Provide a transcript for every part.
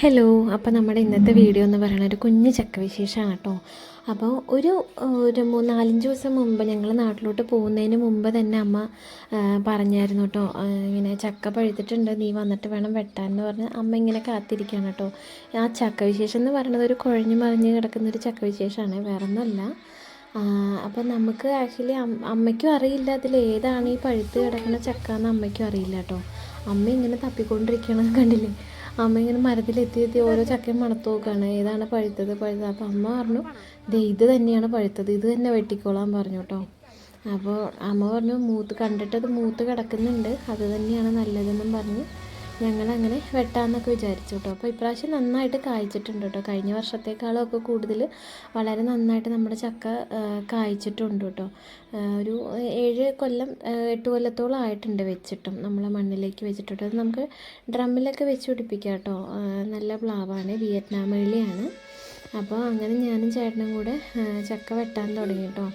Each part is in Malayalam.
ഹലോ അപ്പോൾ നമ്മുടെ ഇന്നത്തെ വീഡിയോ എന്ന് പറയുന്നത് ഒരു കുഞ്ഞു ചക്ക വിശേഷമാണ് കേട്ടോ. അപ്പോൾ ഒരു ഒരു നാലഞ്ച് ദിവസം മുമ്പ് ഞങ്ങൾ നാട്ടിലോട്ട് പോകുന്നതിന് മുമ്പ് തന്നെ അമ്മ പറഞ്ഞായിരുന്നു കേട്ടോ. ഇങ്ങനെ ചക്ക പഴുത്തിട്ടുണ്ട് നീ വന്നിട്ട് വേണം വെട്ടാൻ എന്ന് പറഞ്ഞ് അമ്മ ഇങ്ങനെ കാത്തിരിക്കുകയാണ് കേട്ടോ. ആ ചക്ക വിശേഷം എന്ന് പറയുന്നത് ഒരു കുഴഞ്ഞു മറിഞ്ഞ് കിടക്കുന്ന ഒരു ചക്ക വിശേഷമാണ് വേറെ ഒന്നുമല്ല അപ്പോൾ നമുക്ക് ആക്ച്വലി അമ്മയ്ക്കും അറിയില്ല അതിൽ ഏതാണ് ഈ പഴുത്ത് കിടക്കുന്ന ചക്ക എന്ന് അമ്മയ്ക്കും അറിയില്ല കേട്ടോ. അമ്മ ഇങ്ങനെ തപ്പിക്കൊണ്ടിരിക്കണത് കണ്ടില്ലേ? അമ്മ ഇങ്ങനെ മരത്തിലെത്തി എത്തി ഓരോ ചക്കയും മണത്തു നോക്കുകയാണ് ഏതാണ് പഴുത്തത്? പഴുത്തത് അപ്പോൾ അമ്മ പറഞ്ഞു ദേ ഇത് തന്നെയാണ് പഴുത്തത്. ഇത് തന്നെ വെട്ടിക്കോളാൻ പറഞ്ഞു കേട്ടോ അപ്പോൾ അമ്മ പറഞ്ഞു മൂത്ത് കണ്ടിട്ടത് മൂത്ത് കിടക്കുന്നുണ്ട്. അത് തന്നെയാണ് നല്ലതെന്നും പറഞ്ഞ്. ഞങ്ങളങ്ങനെ വെട്ടാമെന്നൊക്കെ വിചാരിച്ചു കേട്ടോ അപ്പോൾ ഇപ്രാവശ്യം നന്നായിട്ട് കായ്ച്ചിട്ടുണ്ട് കേട്ടോ. കഴിഞ്ഞ വർഷത്തേക്കാളും ഒക്കെ കൂടുതൽ വളരെ നന്നായിട്ട് നമ്മുടെ ചക്ക കായ്ച്ചിട്ടുണ്ട് കേട്ടോ. ഒരു ഏഴ് കൊല്ലം എട്ട് കൊല്ലത്തോളം ആയിട്ടുണ്ട് വെച്ചിട്ടും നമ്മളെ മണ്ണിലേക്ക് വെച്ചിട്ടുണ്ട്. അത് നമുക്ക് ഡ്രമ്മിലൊക്കെ വെച്ച് പിടിപ്പിക്കാം കേട്ടോ. നല്ല പ്ലാവാണ് വിയറ്റ്നാം വെള്ളിയാണ് അപ്പോൾ അങ്ങനെ ഞാനും ചേട്ടനും കൂടെ ചക്ക വെട്ടാൻ തുടങ്ങി കേട്ടോ.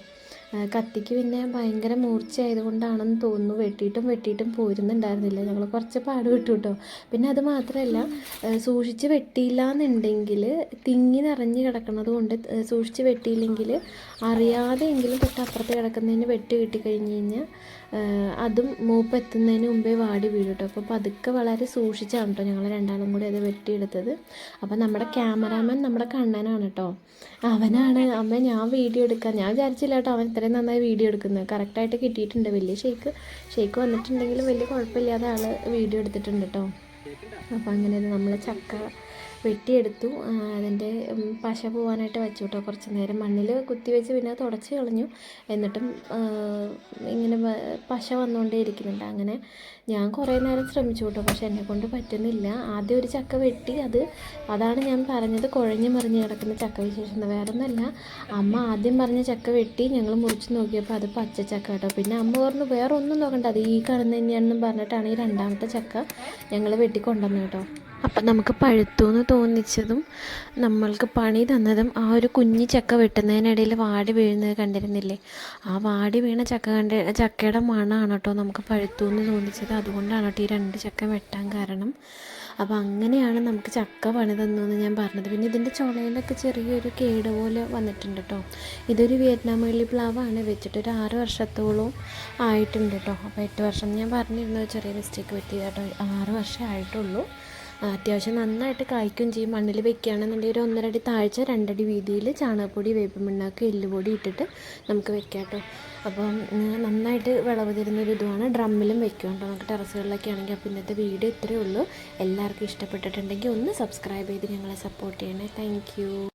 കത്തിക്ക് പിന്നെ ഭയങ്കര മൂർച്ചയായതുകൊണ്ടാണെന്ന് തോന്നുന്നു. വെട്ടിയിട്ടും വെട്ടിയിട്ടും പോരുന്നുണ്ടായിരുന്നില്ല. ഞങ്ങൾ കുറച്ച് പാട് വിട്ടു കേട്ടോ പിന്നെ അത് മാത്രമല്ല സൂക്ഷിച്ച് വെട്ടിയില്ല എന്നുണ്ടെങ്കിൽ തിങ്ങി നിറഞ്ഞ് കിടക്കുന്നത് കൊണ്ട് സൂക്ഷിച്ച് വെട്ടിയില്ലെങ്കിൽ അറിയാതെയെങ്കിലും തൊട്ടപ്പുറത്ത് കിടക്കുന്നതിന് വെട്ടി കിട്ടിക്കഴിഞ്ഞ് കഴിഞ്ഞാൽ അതും മൂപ്പ് എത്തുന്നതിന് മുമ്പേ വാടി വീഴും കേട്ടോ അപ്പോൾ പതുക്കെ വളരെ സൂക്ഷിച്ചാണ് കേട്ടോ ഞങ്ങൾ രണ്ടാളും കൂടി അത് വെട്ടിയെടുത്തത്. അപ്പോൾ നമ്മുടെ ക്യാമറാമാൻ നമ്മുടെ കണ്ണനാണ് കേട്ടോ. അവനാണ്. അമ്മ ഞാൻ വീഡിയോ എടുക്കാൻ ഞാൻ വിചാരിച്ചില്ല കേട്ടോ അവൻ ഇത്രയും നന്നായി വീഡിയോ എടുക്കുന്നത്. കറക്റ്റായിട്ട് കിട്ടിയിട്ടുണ്ട്. വലിയ ഷേക്ക് ഷേക്ക് വന്നിട്ടുണ്ടെങ്കിലും വലിയ കുഴപ്പമില്ലാതെ ആൾ വീഡിയോ എടുത്തിട്ടുണ്ട് കേട്ടോ അപ്പോൾ അങ്ങനെ നമ്മൾ ചക്ക വെട്ടിയെടുത്തു. അതിന്റെ പശ പോകാനായിട്ട് വെച്ചു കേട്ടോ കുറച്ച് നേരം മണ്ണിൽ കുത്തി വെച്ച് പിന്നെ തുടച്ച് കളഞ്ഞു. എന്നിട്ടും ഇങ്ങനെ പശ വന്നുകൊണ്ടേ ഇരിക്കുന്നുണ്ട്. അങ്ങനെ ഞാൻ കുറേ നേരം ശ്രമിച്ചു കേട്ടോ പക്ഷെ എന്നെ കൊണ്ട് പറ്റുന്നില്ല. ആദ്യം ഒരു ചക്ക വെട്ടി അത് അതാണ് ഞാൻ പറഞ്ഞത്. കുഴഞ്ഞു മറിഞ്ഞ് കിടക്കുന്ന ചക്ക വിശേഷം വേറെ ഒന്നല്ല അമ്മ ആദ്യം പറഞ്ഞ ചക്ക വെട്ടി ഞങ്ങൾ മുറിച്ച് നോക്കിയപ്പോൾ അത് പച്ച ചക്ക കേട്ടോ. പിന്നെ അമ്മ പറഞ്ഞു വേറെ ഒന്നും നോക്കണ്ട. അത് ഈ കാണുന്ന തന്നെയാണെന്നും പറഞ്ഞിട്ടാണ് ഈ രണ്ടാമത്തെ ചക്ക ഞങ്ങൾ വെട്ടി കൊണ്ടുവന്നത് കേട്ടോ. അപ്പം നമുക്ക് പഴുത്തു എന്ന് തോന്നിച്ചതും നമ്മൾക്ക് പണി തന്നതും ആ ഒരു കുഞ്ഞി ചക്ക വെട്ടുന്നതിനിടയിൽ വാടി വീഴുന്നത് കണ്ടിരുന്നില്ലേ? ആ വാടി വീണ ചക്ക കണ്ട ചക്കയുടെ മണമാണ് കേട്ടോ നമുക്ക് പഴുത്തു എന്ന് തോന്നിച്ചത്. അതുകൊണ്ടാണ് കേട്ടോ ഈ രണ്ട് ചക്ക വെട്ടാൻ കാരണം. അപ്പോൾ അങ്ങനെയാണ് നമുക്ക് ചക്ക പണി തന്നതെന്ന് ഞാൻ പറഞ്ഞത്. പിന്നെ ഇതിന്റെ ചുളയിലൊക്കെ ചെറിയൊരു കേട് പോലെ വന്നിട്ടുണ്ട് കേട്ടോ ഇതൊരു വിയറ്റ്നാം പ്ലാവാണ്. വെച്ചിട്ട് ഒരു ആറ് വർഷത്തോളം ആയിട്ടുണ്ട് കേട്ടോ അപ്പോൾ എട്ട് വർഷം ഞാൻ പറഞ്ഞിരുന്നു ഒരു ചെറിയ മിസ്റ്റേക്ക് പറ്റി കേട്ടോ ആറ് വർഷം ആയിട്ടുള്ളൂ. അത്യാവശ്യം നന്നായിട്ട് കായ്ക്കും ചെയ്യും. മണ്ണിൽ വെക്കുകയാണെന്നുണ്ടെങ്കിൽ ഒരു ഒന്നരടി താഴ്ച രണ്ടടി വീതിയിൽ ചാണകപ്പൊടി വേപ്പിൻ പിണ്ണാക്ക് എല്ലുപൊടി ഇട്ടിട്ട് നമുക്ക് വെക്കാം കേട്ടോ. അപ്പം നന്നായിട്ട് വിളവ് തരുന്നൊരു ഇതുമാണ്. ഡ്രമ്മിലും വെക്കും കേട്ടോ. നമുക്ക് ടെറസുകളിലൊക്കെ ആണെങ്കിൽ അപ്പോൾ ഇന്നത്തെ വീഡിയോ ഇത്രയേ ഉള്ളൂ. എല്ലാവർക്കും ഇഷ്ടപ്പെട്ടിട്ടുണ്ടെങ്കിൽ ഒന്ന് സബ്സ്ക്രൈബ് ചെയ്ത് ഞങ്ങളെ സപ്പോർട്ട് ചെയ്യണേ. താങ്ക്